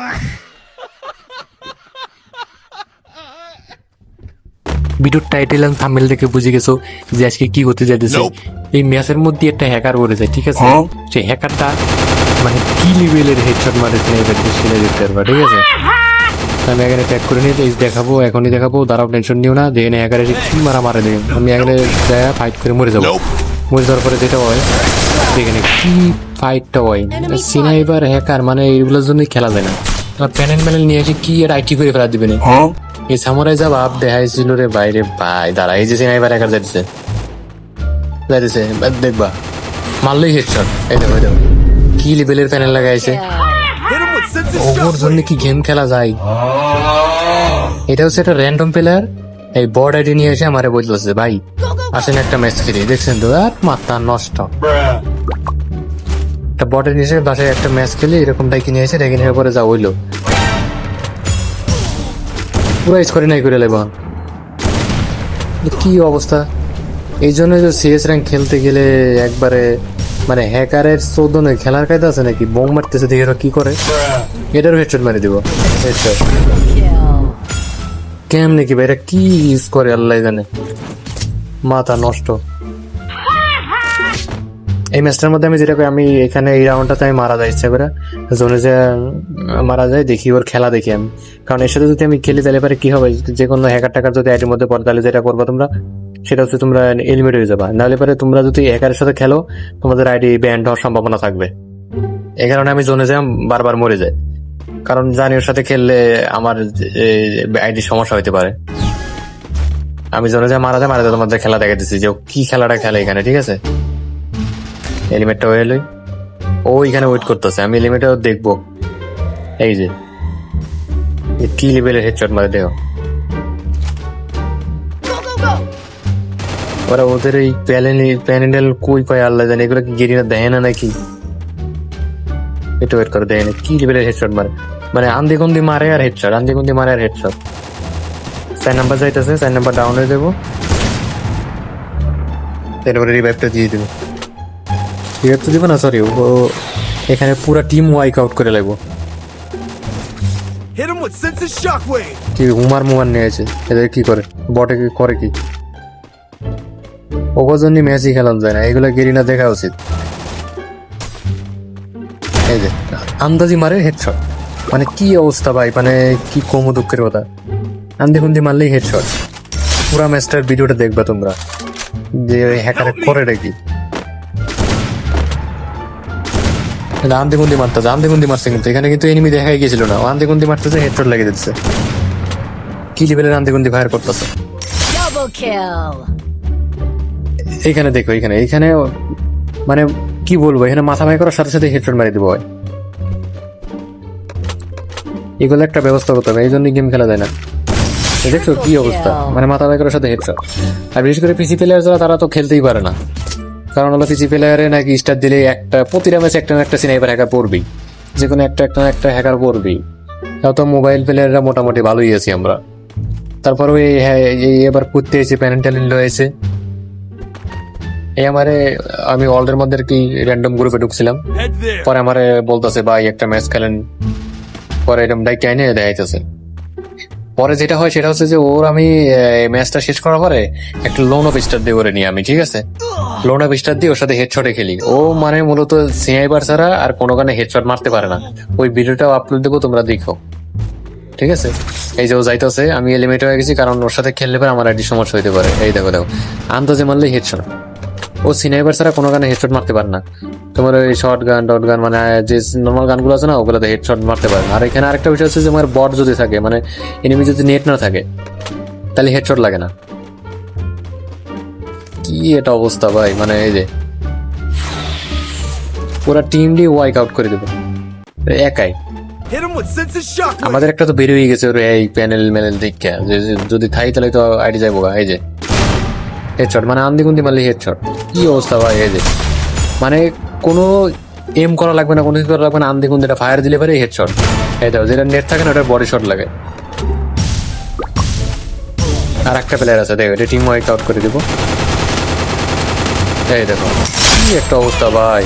ভিডিওর টাইটেল আর থাম্বনেল দেখে বুঝে গেছো যে আজকে কি হতে যাইতেছে। এই ম্যাচের মধ্যে একটা হ্যাকার করে যায় ঠিক আছে? সেই হ্যাকারটা মানে কি লেভেলের হেডশট মারেছে এবার ছেলে দেখতে পারবা ঠিক আছে? আমি এখানে ট্যাগ করে নিয়ে এই দেখাবো এখনই দেখাবো দাঁড়াও টেনশন নিও না যে হ্যাকারে কি মারা মারে দেবে। আমি এখানে দেখা ফাইট করে মরে যাব। মরে যাওয়ার পরে যেটা হয় সেখানে কি ফাইটটা হয়? সিনাইবার হ্যাকার মানে এইগুলোর জন্যই খেলা যায় না। প্যানেল ম্যানেল নিয়ে এসে কি আর আইটি করে ফেলা দিবে না এই সামুরাই যা ভাব দেখাইছিল রে বাইরে ভাই দাঁড়া এই যে সিনাইবার হ্যাকার যাইতেছে। যাইতেছে এবার দেখবা। মারলেই হেডশট এই দেখো এই দেখো। কি লেভেলের প্যানেল লাগাইছে? ওর জন্য কি গেম খেলা যায়? এটা হচ্ছে একটা র্যান্ডম প্লেয়ার এই বর্ড আইডি নিয়ে এসে আমারে বলতেছে ভাই আসেন একটা ম্যাচ খেলি দেখছেন তো? আর মাথা নষ্ট। বর্ডে নিয়ে এসে বাসায় একটা ম্যাচ খেলি এরকম ডাইকি নিয়ে এসে ডেকে নেওয়ার পরে যা হইল। পুরো স্কোরে নাই করে লেবা কি অবস্থা? এই জন্য যে সিএস র্যাঙ্ক খেলতে গেলে একবারে মানে হ্যাকারের চোদনে খেলার কায়দা আছে নাকি? বোম মারতেছে দেখে কি করে? এটারও হেডশট মারি দিব। হেডশট কেমনে কি ভাই, এরা কি ইউজ করে আল্লাহ জানে। মাথা নষ্ট। এই ম্যাচটার মধ্যে আমি যেটা করি, আমি এখানে এই রাউন্ডটাতে আমি মারা যায় ইচ্ছা করে। জোনে যে মারা যায় দেখি ওর খেলা দেখি আমি। কারণ এর সাথে যদি আমি খেলি তাহলে পরে কি হবে? যে কোনো হ্যাকার টাকার যদি আইডির মধ্যে পড়ে তাহলে যেটা করব তোমরা সেটা হচ্ছে তোমরা এলিমিট হয়ে যাবা। নাহলে পরে তোমরা যদি হ্যাকারের সাথে খেলো তোমাদের আইডি ব্যান্ড হওয়ার সম্ভাবনা থাকবে। এই কারণে আমি জোনে যাই বারবার মরে যাই। কারণ জানি ওর সাথে খেললে আমার আইডি সমস্যা হইতে পারে। আমি জোনে যাই মারা যায় মারা যায় তোমাদের খেলা দেখাতেছি যে কি খেলাটা খেলে এখানে ঠিক আছে? এলিমেটটা হয়ে এলোই ও এখানে ওয়েট করতেছে আমি এলিমেটটাও দেখব। এই যে কি লেভেলের হেডশট মারে দেখো। ওরা ওদের এই প্যানেল প্যানেল কই পায় আল্লাহ জানে এগুলো কি গেরিনা দেয় না নাকি? একটু ওয়েট করে দেয় না কি লেভেলের হেডশট মারে। মানে আন্দি গন্দি মারে আর হেডশট আন্দি গন্দি মারে আর হেডশট চার নাম্বার যাইতেছে চার নাম্বার ডাউন হয়ে দেবো এরপরে রিভাইভটা দিয়ে দেবো। রিভাইভ তো দিব না? সরি ও এখানে পুরা টিম ওয়াইক আউট করে লাগবো. কি উমার মুমার নিয়েছে এদের কি করে? বটে কি করে কি? ওগো জন্য ম্যাচই খেলানো যায় না। এগুলো গেরিনা দেখা উচিত। এই যে আন্দাজি মারে হেডশট মানে কি অবস্থা ভাই? মানে কি কম দুঃখের কথা। আন্দি কুন্দি মারলেই হেডশট পুরা ম্যাচটার ভিডিওটা দেখবা তোমরা। যে হ্যাকারে করে কি আন্দি কুন্দি মারতেছে আন্দি কুন্দি মারছে কিন্তু। এখানে কিন্তু এনিমি দেখাই গেছিল না। ও আন্দি কুন্দি মারতেছে হেডশট লাগিয়ে দিচ্ছে কি লেভেলের আন্দি কুন্দি ফায়ার করতেছে? এইখানে দেখো এখানে। এইখানে মানে কি বলব? এখানে মাথা ভাই করার সাথে সাথে হেডশট মারি দিব হয় এগুলো একটা ব্যবস্থা করতে হবে এই জন্য গেম খেলা যায় না। দেখছ কি অবস্থা? মানে মাথা ভাই করার সাথে হেডশট আর বিশেষ করে পিসি প্লেয়ার যারা তারা তো খেলতেই পারে না। কারণ হলো পিসি প্লেয়ারে নাকি স্টার দিলে একটা প্রতিটা ম্যাচে একটা না একটা সিনাইপার হ্যাকার পড়বেই। যে কোনো একটা একটা না একটা হ্যাকার পড়বেই। তাও তো মোবাইল প্লেয়াররা মোটামুটি ভালোই আছি আমরা। তারপরে ওই হ্যাঁ এই এবার করতে এসে প্যানেল ট্যানেল রয়েছে। এই আমারে আমি ওয়ার্ল্ডের মধ্যে কি র্যান্ডম গ্রুপে ঢুকছিলাম। পরে আমারে বলতেছে ভাই একটা ম্যাচ খেলেন। পরে এরকম ডাইকে আইনে দেখাইতেছে। পরে যেটা হয় সেটা হচ্ছে যে ওর আমি ম্যাচটা শেষ করার পরে একটা লোন অফ স্টার দিয়ে করে নিয়ে আমি, ঠিক আছে? লোন অফ স্টার দিয়ে ওর সাথে হেডশটে খেলি। ও মানে মূলত সিআইবার ছাড়া আর কোনো কারণে হেডশট মারতে পারে না। ওই ভিডিওটাও আপলোড দেবো, তোমরা দেখো। ঠিক আছে? এই যে ও যাইতেছে, আমি এলিমেট হয়ে গেছি, কারণ ওর সাথে খেললে পরে আমার একটি সমস্যা হইতে পারে। এই দেখো দেখো। আন্দাজে মারলে হেডশট ও সিনাইবার ছাড়া কোনো গানে হেডশট মারতে পারে না। তোমার ওই শর্ট গান ডট গান মানে যে নর্মাল গানগুলো আছে না ওগুলোতে হেডশট মারতে পারে না। আর এখানে আরেকটা বিষয় হচ্ছে যে আমার বট যদি থাকে মানে এনিমি যদি নেট না থাকে তাহলে হেডশট লাগে না। কি এটা অবস্থা ভাই মানে এই যে। পুরা টিম দিয়ে ওয়াইক আউট করে দেবে। একাই. আমাদের একটা তো বের হয়ে গেছে ওর এই প্যানেল ম্যানেল দেখে। যদি খাই তাহলে তো আইডি গা, এই যে। হেডশট মানে আন্দি কুন্দি মারলে হেডশট কি অবস্থা ভাই, এই যে? মানে কোনো এম করা লাগবে না, কোনো কিছু করা লাগবে না, আন্দি কুন্দিটা ফায়ার দিলে পারে হেড শট এটা যেটা নেট থাকে না ওটা বডি শট লাগে। আর একটা প্লেয়ার আছে, দেখো, এটা টিম ওয়াইক আউট করে দেবো। এই দেখো, কি একটা অবস্থা ভাই।